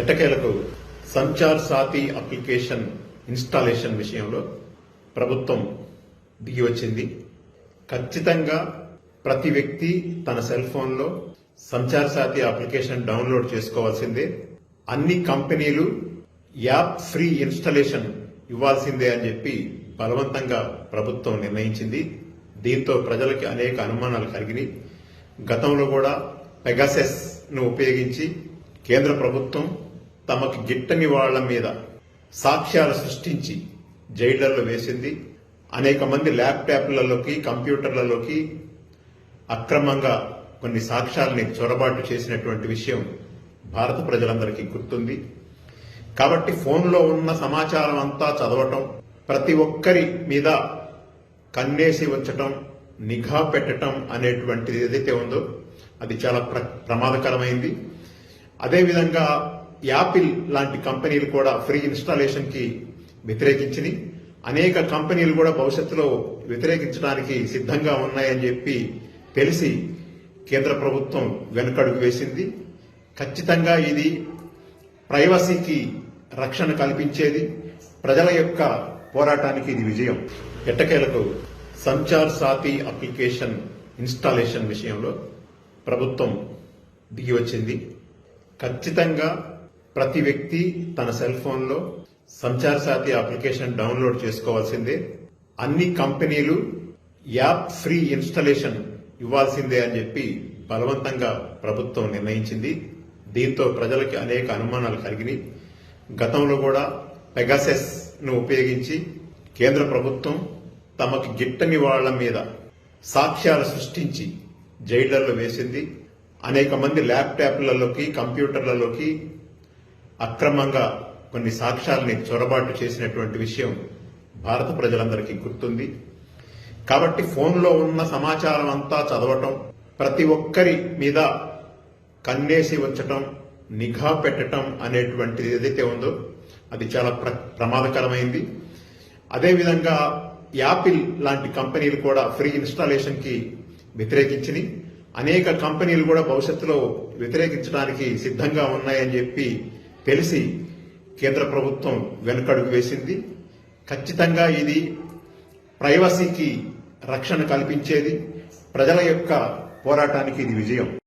ఎట్టకేలకు Sanchar సాతి application installation విషయంలో ప్రభుత్వం దిగి వచ్చింది. ఖచ్చితంగా ప్రతి వ్యక్తి తన సెల్ ఫోన్లో సంచార్ సాతి అప్లికేషన్ డౌన్లోడ్ చేసుకోవాల్సిందే. అన్ని కంపెనీలు యాప్ ఫ్రీ ఇన్స్టాలేషన్ ఇవ్వాల్సిందే అని చెప్పి బలవంతంగా ప్రభుత్వం నిర్ణయించింది. దీంతో ప్రజలకి అనేక అనుమానాలు కలిగినాయి. గతంలో కూడా పెగాసెస్ను ఉపయోగించి కేంద్ర ప్రభుత్వం తమకు గిట్టని వాళ్ళ మీద సాక్ష్యాలు సృష్టించి జైళ్ళలో వేసింది. అనేక మంది ల్యాప్టాప్లలోకి కంప్యూటర్లలోకి అక్రమంగా కొన్ని సాక్ష్యాలని చొరబాటు చేసినటువంటి విషయం భారత ప్రజలందరికీ గుర్తుంది. కాబట్టి ఫోన్లో ఉన్న సమాచారం అంతా చదవటం ప్రతి ఒక్కరి మీద కన్నేసి ఉంచటం నిఘా పెట్టటం అనేటువంటిది ఏదైతే ఉందో అది చాలా ప్ర ప్రమాదకరమైంది. అదేవిధంగా యాపిల్ లాంటి కంపెనీలు కూడా ఫ్రీ ఇన్స్టాలేషన్కి వ్యతిరేకించినాయి అనేక కంపెనీలు కూడా భవిష్యత్తులో వ్యతిరేకించడానికి సిద్ధంగా ఉన్నాయని చెప్పి తెలిసి కేంద్ర ప్రభుత్వం వెనుకడుగు వేసింది. ఖచ్చితంగా ఇది ప్రైవసీకి రక్షణ కల్పించేది. ప్రజల యొక్క పోరాటానికి ఇది విజయం. ఎట్టకేలకు సంచార్ సాతి అప్లికేషన్ ఇన్స్టాలేషన్ విషయంలో ప్రభుత్వం దిగి వచ్చింది. ఖచ్చితంగా ప్రతి వ్యక్తి తన సెల్ ఫోన్లో సంచార సాతి అప్లికేషన్ డౌన్లోడ్ చేసుకోవాల్సిందే. అన్ని కంపెనీలు యాప్ ఫ్రీ ఇన్స్టాలేషన్ ఇవ్వాల్సిందే అని చెప్పి బలవంతంగా ప్రభుత్వం నిర్ణయించింది. దీంతో ప్రజలకి అనేక అనుమానాలు కలిగినాయి. గతంలో కూడా పెగాసెస్ను ఉపయోగించి కేంద్ర ప్రభుత్వం తమకు గిట్టని వాళ్ళ మీద సాక్ష్యాలు సృష్టించి జైళ్ళలో వేసింది. అనేక మంది ల్యాప్టాప్లలోకి కంప్యూటర్లలోకి అక్రమంగా కొన్ని సాక్ష్యాలని చొరబాటు చేసినటువంటి విషయం భారత ప్రజలందరికీ గుర్తుంది. కాబట్టి ఫోన్లో ఉన్న సమాచారం అంతా చదవటం ప్రతి ఒక్కరి మీద కన్నేసి ఉంచటం నిఘా పెట్టటం అనేటువంటిది ఏదైతే ఉందో అది చాలా ప్ర ప్రమాదకరమైంది. అదేవిధంగా యాపిల్ లాంటి కంపెనీలు కూడా ఫ్రీ ఇన్స్టాలేషన్కి వ్యతిరేకించినాయి. అనేక కంపెనీలు కూడా భవిష్యత్తులో వ్యతిరేకించడానికి సిద్ధంగా ఉన్నాయని చెప్పి తెలిసి కేంద్ర ప్రభుత్వం వెనుకడుగు వేసింది. ఖచ్చితంగా ఇది ప్రైవసీకి రక్షణ కల్పించేది. ప్రజల యొక్క పోరాటానికి ఇది విజయం.